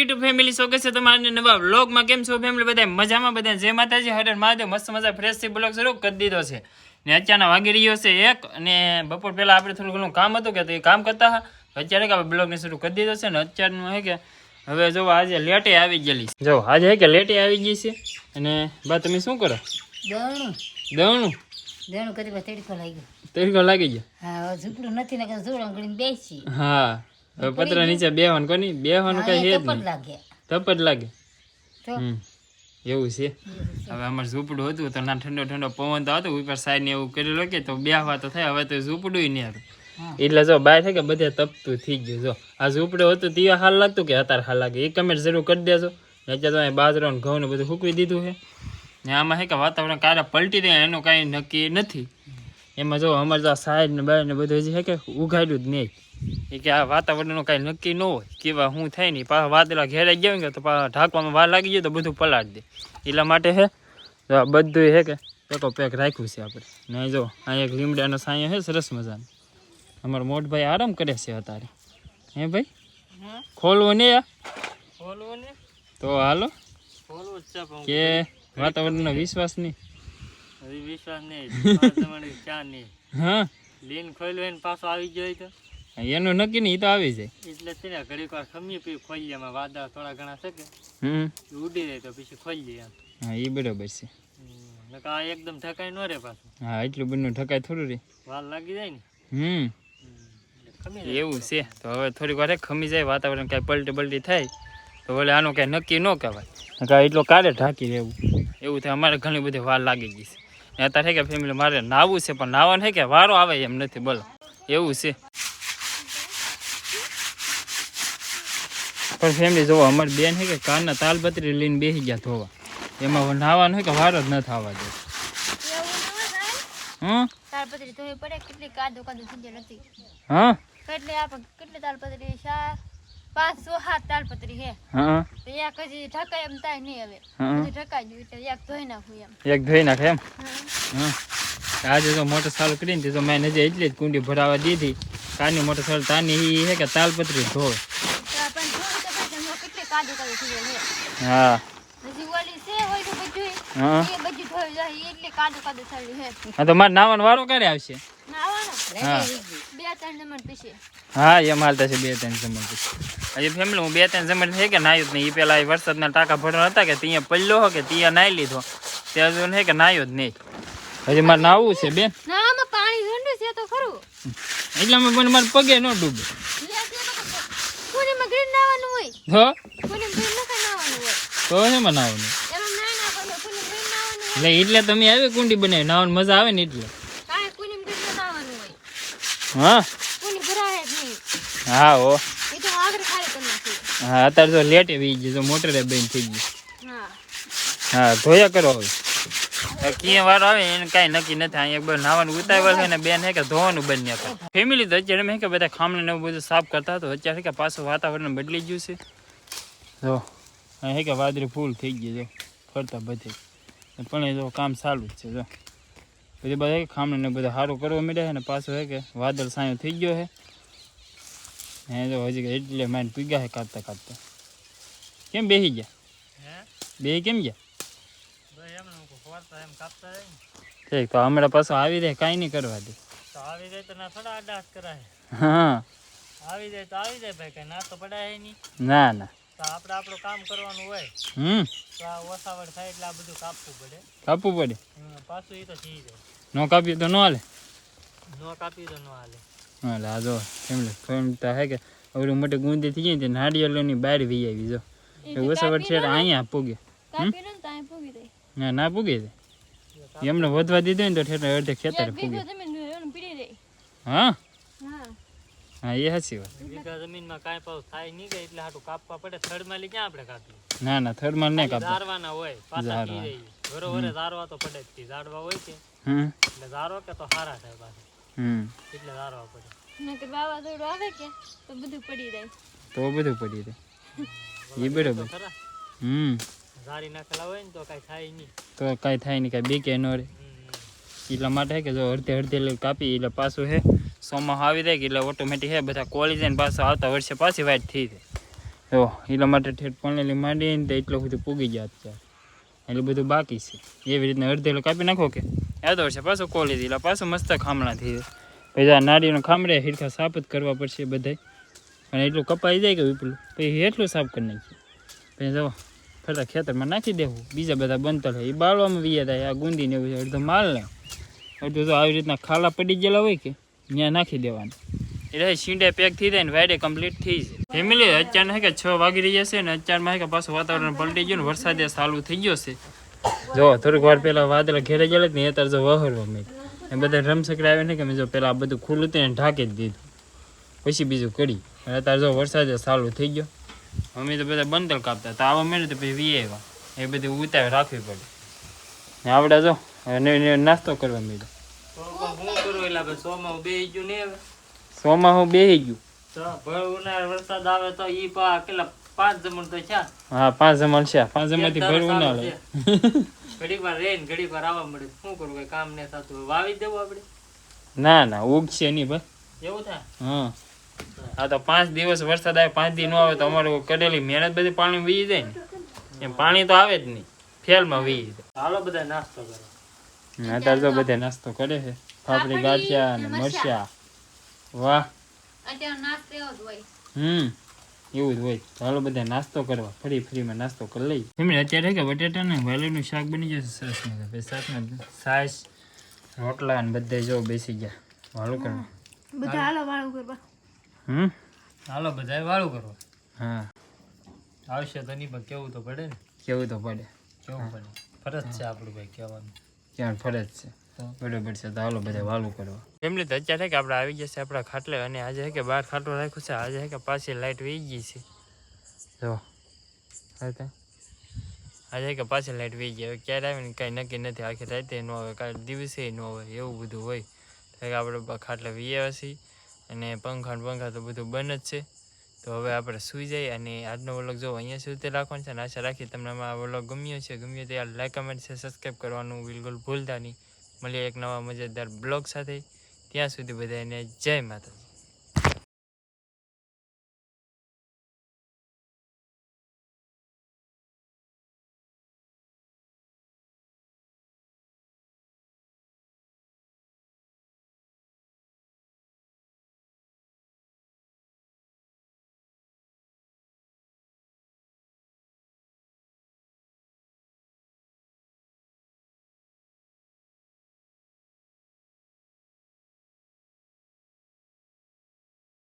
YouTube family સ્વાગત છે તમારા નવા બ્લોગમાં કેમ છો ફેમિલી બધા મજામાં? બધા જય માતાજી. હરે મહાદેવ મસ્ત મજા ફ્રેશથી બ્લોગ શરૂ કરી દીધો છે. ને અત્યારના વાગી રહ્યો છે એક અને બપોર પહેલાં આપણે થોડું ઘણું કામ હતું કે તો એ કામ કરતા અત્યારે કે આપણે બ્લોગને શરૂ કરી દીધો છે ને અત્યારનું હે કે હવે જો આજે લેટે આવી ગયેલી જો આજે હે કે લેટે આવી ગઈ છે. અને બા તમે શું કરો? દણું. દવણું દણું કરી તડકો લાગ્યો. તડકો લાગી ગયો. હા ઝૂપડું નથી ને ઝૂંપડું કરીને બેસી. હા. પત્ર નીચે બેહવાનું કોની બેહવાનું કઈ હે જ નહીં. લાગે. તપ જ લાગે. હમ. એવું છે. હવે અમારે ઝૂંપડું હતું તો ના ઠંડો ઠંડો પવન તો હતો ઉપર સાઈડ ને એવું કરેલો કે તો બેહવા તો થાય હવે તો ઝૂંપડું નહીં હતું. એટલે જો બાય થાય કે બધે તપતું થઈ ગયું. જો આ ઝૂંપડું હતું તે હાલ લાગતું કે અત્યારે હાલ લાગે? એ કમેન્ટ જરૂર કરી દેજો. નહીં અત્યારે તો અહીં બાજરો ને ઘઉં ને બધું સૂકવી દીધું છે. ને આમાં છે કે વાતાવરણ ક્યારે પલટી દે એનું કાંઈ નક્કી નથી. એમાં જો અમારે તો સાઈડ ને બાય ને બધું હજી છે કે ઉઘાડ્યું જ નહીં. એ કે આ વાતાવરણનું કાંઈ નક્કી ન હોય. કેવા શું થાય નહીં પાછા વાદળા ઘેરાઈ ગયા ને તો પાછા ઢાંકવામાં વાર લાગી જાય તો બધું પલાળી દે. એટલા માટે છે તો આ બધું છે કે પેકો પેક રાખ્યું છે આપણે. ને જો અહીં એક લીમડાનો સાંયો છે સરસ મજાનો. અમારો મોટભાઈ આરામ કરે છે અત્યારે. હે ભાઈ? ખોલવું નહીં ખોલવું ને? તો હાલો. કે વાતાવરણનો વિશ્વાસ નહીં. વિશ્વાસ નહીં ચા નહીં. હા. લીન ખોલ્યું પાછો આવી ગયો તો? એનું નક્કી નહીં તો આવી જાય. એટલે છે ને ઘડીક વાર ખમી પી ખોલીએ એમાં વાદા થોડા ઘણા છે કે હમ. ઉડી જાય તો પછી ખોલીએ હા એ બરાબર છે. આ એકદમ ઠકાઈ ન રે પાછું. હા એટલું બધું ઠકાઈ થોડું રે વાર લાગી જાય ને. હમ. એવું છે. તો હવે થોડીક વાર ખમી જાય વાતાવરણ કાંઈ પલટી બલટી થાય તો વળી આનું કાંઈ નક્કી ન કહેવાય. કાંઈ એટલો કાલે ઢાંકી રહેવું. એવું થાય અમારે ઘણી બધી વાર લાગી ગઈ છે. અત્યારે કે ફેમિલી મારે નાવું છે પણ નાવાનું છે કે વારો આવે એમ નથી બોલો. એવું છે. પણ ફેમિલી જોવો અમારી બેન છે કે કારના તાલપત્રી લઈને બેસી ગયા ધોવા. એમાં નાવાનું છે કે વાર જ ન થવા દે. હં? તાલપત્રી ધોવી પડે? કેટલી કાદો કાદો થઈ નથી હા? કેટલી આપણે કેટલી તાલપત્રી ચાર પાંચ સો સાત તાલપત્રી છે હા. તો એક હજી ઢકાય એમ થાય નહીં હવે. હજી ઢકાઈ ગયું એટલે એક ધોઈ નાખું એમ. એક ધોઈ નાખે એમ? હા. આજે તો મોટર ચાલુ કરીને તે તો મેં નજર એટલી જ કુંડી ભરાવા દીધી. કાની મોટર ચાલુ તાની એ છે કે તાલપત્રી ધોવે તો આ પણ ધોવી તો પડે એમાં કેટલી કાદો કાદો થઈ ગયેલ છે હા. હા. એટલે હા તો મારે નાવાનો વારો ક્યારે આવશે? હા. હા એમ હાલતા છે બે ત્રણ જમણ હજી ફેમિલી હું બે ત્રણ જમણ છે કે નાયું જ નહીં. એ પેલા વરસાદના ટાંકા ભરવા હતા કે ત્યાં પલ્લો હો કે ત્યાં નાઈ લીધો. ત્યાં હજુ છે કે નાયો જ નહીં. હજી મારે નાવું છે બેન? પણ મારે પગે ન ડૂબે. પૂનીમાં ગ્રીન નાવાનું હોય તો પૂનીમાં ગ્રીન નખાય નાવાનું હોય તો શેમાં નાવાનું એમાં ના ના પડે પૂનીમ ગ્રીન નાવાનું હોય એટલે એટલે તમે આવી કુંડી બનાવી નાવાની મજા આવે ને એટલે હા? હા નાખી. હા અત્યારે તો લેટ એવી ગઈ તો મોટરે બેન થઈ ગઈ. હા. ધોયા કરો હવે. ક્યાં વાર આવે એને કાંઈ નક્કી નથી અહીંયા એક બાર નાવાનું ઉતાવળ છે ને બેન હે કે ધોવાનું બંધ નહીં કરે. ફેમિલી તો અત્યારે મેં કે બધા ખામણ ને એવું બધું સાફ કરતા તો અત્યારે કે પાછું વાતાવરણ બદલી ગયું છે. જો. હે કે વાદળી ફૂલ થઈ ગઈ જો ફરતા બધે. પણ એ જો કામ ચાલુ જ છે જો. બધી બધા ખામણીને બધું સારું કરવા મળ્યા છે ને પાછું હે કે વાદળ સાયો થઈ ગયો છે હે જો હજી એટલે માઇન પીગ્યા છે કાઢતા કાઢતા. કેમ બેસી ગયા? બે કેમ ગયા? ઠીક તો હમણાં પાછો આવી જાય કાંઈ નહીં કરવા દે. આવી જાય તો ના થોડા અડાસ કરાય. હા. આવી જાય તો આવી જાય ભાઈ કઈ ના તો પડાય નહીં. ના ના. તો આપણે આપણું કામ કરવાનું હોય હમ. તો આ ઓસાવડ થાય એટલે આ બધું કાપવું પડે. કાપવું પડે? પાછું એ તો થઈ જાય. ન કાપ્યું તો ન હાલે? ન કાપી તો ન હાલે. હાલે આ જો એમલે ફેમતા હે કે મોટી ગુંદી થઈ જાય ને તે નાળિયેરોની બહાર વી આવી જો. છે અહીંયા પૂગે. કાપી ને ત્યાં પૂગી દે ના ના પૂગે છે એમને વધવા દીધું ને તો ઠેઠ અડધે ખેતર પૂગે. હા? હા એ સાચી વાત. વીઘા જમીનમાં કાંઈ પાછું થાય નહીં ગઈ એટલે હાટું કાપવા પડે. થર્ડમાં ક્યાં આપણે કાપીએ? ના ના થર્ડમાં નહીં કાપવા ઝારવાના હોય પાછા. પી રહી બરોબર ઝારવા તો પડે જ. ઝાડવા હોય કે? હમ. એટલે ઝારો કે તો સારા થાય પાછા. હમ. એટલે ઝારવા પડે. નકર વાવાઝોડું આવે કે તો બધું પડી જાય. તો બધું પડી રહે એ બરોબર. ખરા. હમ. ઝારી નાખેલા હોય ને તો કાંઈ થાય નહીં. તો કાંઈ થાય નહીં કાંઈ બીકે ન રહે. એટલા માટે કે જો અડધે અડધે કાપી એટલે પાછું હે. સોમાં આવી જાય કે એટલે ઓટોમેટિક હે, બધા કોલેજ ને પાછા આવતા વર્ષે પાછી વાઇટ થઈ જાય. જો એટલા માટે ઠેઠ પાણી માંડીને તો એટલું બધું પૂગી જાય અત્યારે. એટલે બધું બાકી છે. એવી રીતના અડધેલો કાપી નાખો કે યાદ આવશે પાછું કોલી એટલે પાછું મસ્ત ખામણા થઈ જાય. પછી નાળીનો ખામડે હિરખા સાફ જ કરવા પડશે બધાય. અને એટલું કપાઈ જાય કે વિપલું પછી એટલું સાફ કરી નાખીએ. પછી જો ફરતા ખેતરમાં નાખી દેવું. બીજા બધા બનતા થાય એ બાળવામાં વિયા થાય, આ ગુંદીને અડધો માલ ને. અડધું તો આવી રીતના ખાલા પડી ગયેલા હોય કે ત્યાં નાખી દેવાનું. એટલે શીંડે પેક થઈ જાય ને વાઈડે કમ્પ્લીટ થઈ જાય. ફેમિલી અત્યારે કે છ વાગી રહ્યા છે ને અત્યારમાં કે પાછું વાતાવરણ પલટી ગયું ને વરસાદ ચાલુ થઈ ગયો છે. જો થોડીક વાર પહેલાં વાદળ ઘેરે ગયેલા ને અત્યારે જો વહરવા મેં એ બધા રમસકડા આવે ને કે મેં જો પેલા આ બધું ખુલ્લું હતું ને ઢાંકી જ દીધું. પછી બીજું કરી અને અત્યારે જો વરસાદ ચાલુ થઈ ગયો. અમે તો બધા બંદલ કાપતા તો આવા મેળે તો પછી વી આવ્યા. એ બધી ઉતાવી રાખવી પડે. ને આવડે જો નાસ્તો કરવા મળ્યો હું ગયું હવે. સોમાં હું બેહી ગયું. તો ભર ઉનાળે વરસાદ આવે તો ઈ પા કેટલા પાંચ જમણ તો છે. હા પાંચ જમણ છે. પાંચ જમણથી ભરવું ના ઘડીક વાર રહે ઘડીક વાર આવવા મળે. શું કરવું કઈ કામ ને થતું. હોય વાવી દેવું આપણે ના ના ઉગશે નહીં ભાઈ. એવું થાય? હા આ તો પાંચ દિવસ વરસાદ આવે પાંચ દી ન આવે તો અમારે કરેલી મહેનત બધી પાણી વી જાય ને. એમ પાણી તો આવે જ નહીં. ફેલમાં વી જાય. હાલો બધા નાસ્તો કરો. અત્યારે તો બધા નાસ્તો કરે છે. ફાફડી ગાંઠિયા અને મરચા. વાહ. અત્યારે નાસ્તો જ હોય. હમ એવું જ હોય. ચાલો બધા નાસ્તો કરવા. ફરી ફરીમાં નાસ્તો કરી લઈ એમને અત્યારે કે બટેટા ને વાલીનું શાક બની જશે સરસ મજા. શાકમાં સાસ રોટલા ને બધે જો બેસી ગયા. વાળું કરવા. બધા હાલો વાળું કરવા. હમ? હાલો બધા વાળું કરવા. હા. આવશે તો નહીં પણ કેવું તો પડે ને? કેવું તો પડે. કેવું પડે? ફરજ છે આપણું ભાઈ કહેવાનું. ક્યાં ફરજ છે? બરોબર છે, તો હાલો બધા વાલું કરવા ફેમિલી તો અત્યારે કે આપણે આવી જશે આપણા ખાટલે અને આજે કે બહાર ખાટલો રાખ્યું છે, આજે કે પાછી લાઈટ વહી ગઈ છે. જો આજે કે પાછી લાઈટ વહી ગઈ, હવે ક્યારે આવે ને કાંઈ નક્કી નથી, આખી રાતે ન આવે, કાંઈ દિવસે ન આવે, એવું બધું હોય. તો કે આપણે ખાટલે વીએ છીએ અને પંખા પંખા તો બધું બંધ જ છે. તો હવે આપણે સૂઈ જઈએ અને આજનો વ્લોગ જો અહીંયા સુધી રાખવાનો છે અને આશા રાખી તમને આ વ્લોગ ગમ્યો છે, ગમ્યો તો યાર લાઈક કમેન્ટ છે સબસ્ક્રાઈબ કરવાનું બિલકુલ ભૂલતા નહીં. મળીએ એક નવા મજેદાર બ્લોગ સાથે. ત્યાં સુધી બધાને જય માતાજી.